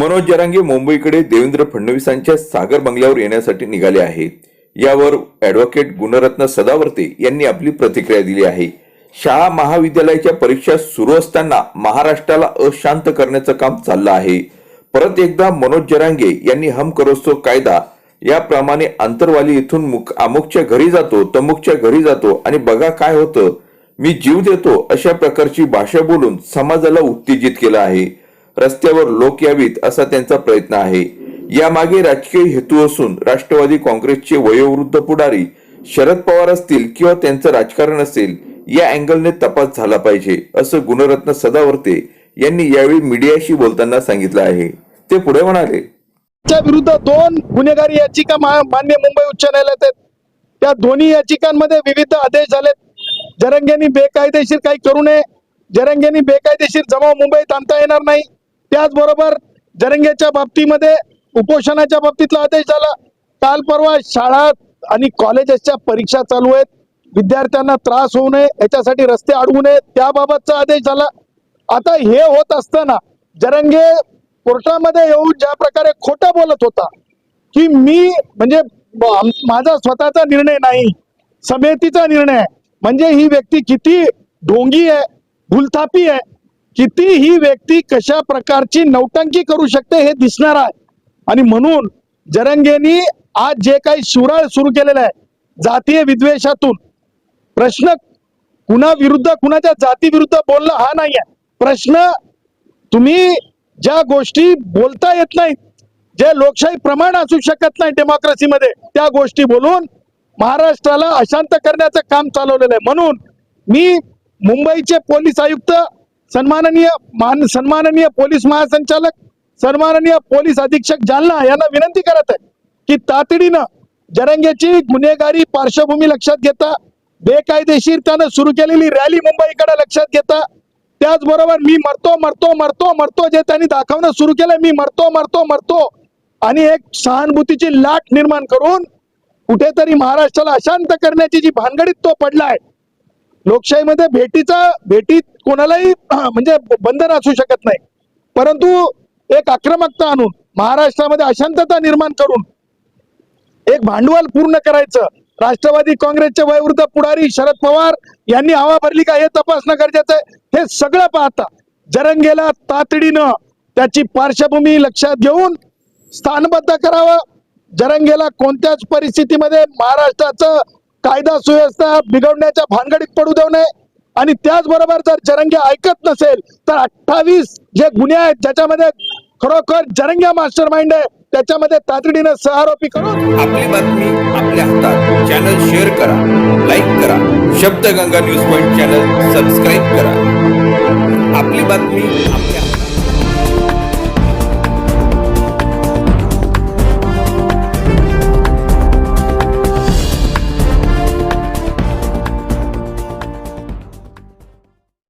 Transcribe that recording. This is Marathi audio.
मनोज जरांगे मुंबईकडे देवेंद्र फडणवीसांच्या सागर बंगल्यावर येण्यासाठी निघाले आहेत यावर ॲडव्होकेट गुणरत्न सदावर्ते यांनी आपली प्रतिक्रिया दिली आहे. शाळा महाविद्यालयाच्या परीक्षा सुरू असताना महाराष्ट्राला अशांत करण्याचं काम चाललं आहे. परत एकदा मनोज जरांगे यांनी हम करोस्तो कायदा याप्रमाणे आंतरवाली इथून मुक अमुकच्या घरी जातो तमुकच्या घरी जातो आणि बघा काय होतं. मी जीव देतो अशा प्रकारची भाषा बोलून समाजाला उत्तेजित केलं आहे. रस्त्यावर लोक यावीत असा त्यांचा प्रयत्न आहे. यामागे राजकीय हेतू असून राष्ट्रवादी काँग्रेसचे वयोवृद्ध पुढारी शरद पवार असतील किंवा त्यांचं राजकारण असेल या अँगलने तपास झाला पाहिजे असं गुणरत्न सदावर्ते यांनी यावेळी मीडियाशी बोलताना सांगितलं आहे. ते पुढे म्हणाले. विरुद्ध दोन गुन्हेगारी याचिका मान्य मुंबई उच्च न्यायालयात आहेत. त्या दोन्ही याचिकांमध्ये विविध आदेश झालेत. जरंगेनी बेकायदेशीर काही करू नये. जरंगेनी बेकायदेशीर जमाव मुंबईत आणता येणार नाही. त्याचबरोबर जरंगेच्या बाबतीमध्ये उपोषणाच्या बाबतीतला आदेश झाला. काल परवा शाळा आणि कॉलेजेसच्या परीक्षा चालू आहेत. विद्यार्थ्यांना त्रास होऊ नये याच्यासाठी रस्ते अडवू नये त्याबाबतचा आदेश झाला. आता हे होत असताना जरंगे कोर्टामध्ये येऊन ज्या प्रकारे खोटा बोलत होता की मी म्हणजे माझा स्वतःचा निर्णय नाही समितीचा निर्णय म्हणजे ही व्यक्ती किती ढोंगी आहे भूलथापी आहे किती ही व्यक्ती कशा प्रकारची नौटंकी करू शकते हे दिसणार आहे. आणि म्हणून जरंगेनी आज जे काही सुराळ सुरू केलेलं आहे जातीय विद्वेषातून प्रश्न कुणा विरुद्ध कुणाच्या जाती विरुद्ध बोलणं हा नाही आहे. प्रश्न तुम्ही ज्या गोष्टी बोलता येत नाहीत जे लोकशाही प्रमाण असू शकत नाही डेमोक्रेसीमध्ये त्या गोष्टी बोलून महाराष्ट्राला अशांत करण्याचं काम चालवलेलं आहे. म्हणून मी मुंबईचे पोलीस आयुक्त सन्माननीय मान सन्माननीय पोलीस महासंचालक सन्माननीय पोलीस अधीक्षक जालना यांना विनंती करत आहे की तातडीनं जरंगेची गुन्हेगारी पार्श्वभूमी लक्षात घेता बेकायदेशीर त्यानं सुरू केलेली रॅली मुंबईकडे लक्षात घेता. त्याचबरोबर मी मरतो मरतो मरतो मरतो जे त्यांनी दाखवणं सुरू केलं मी मरतो मरतो मरतो आणि एक सहानुभूतीची लाट निर्माण करून कुठेतरी महाराष्ट्राला अशांत करण्याची जी भानगडीत तो पडलाय लोकशाहीमध्ये भेटीचा भेटीत कोणालाही म्हणजे बंधन असू शकत नाही. परंतु एक आक्रमकता आणून महाराष्ट्रामध्ये अशांतता निर्माण करून एक भांडवल पूर्ण करायचं. राष्ट्रवादी काँग्रेसचे वयोवृद्ध पुढारी शरद पवार यांनी हवा भरली का हे तपासणं गरजेचं आहे. हे सगळं पाहता जरंगेला तातडीनं त्याची पार्श्वभूमी लक्षात घेऊन स्थानबद्ध करावं. जरंगेला कोणत्याच परिस्थितीमध्ये महाराष्ट्राचं कायदा सुव्यवस्था बिघडण्याच्या भानगडीत पडू देऊ नये. आणि त्याचबरोबर जर जरंगे ऐकत नसेल तर अठ्ठावीस जे गुन्हे आहेत ज्याच्यामध्ये खरोखर जरंग्या मास्टर माइंड आहे त्याच्यामध्ये तातडीनं सहआरोपी करून आपली बातमी आपल्या हातात. चॅनल शेअर करा लाईक करा. Shabdaganga news point channel subscribe करा. आपली बातमी आपल्या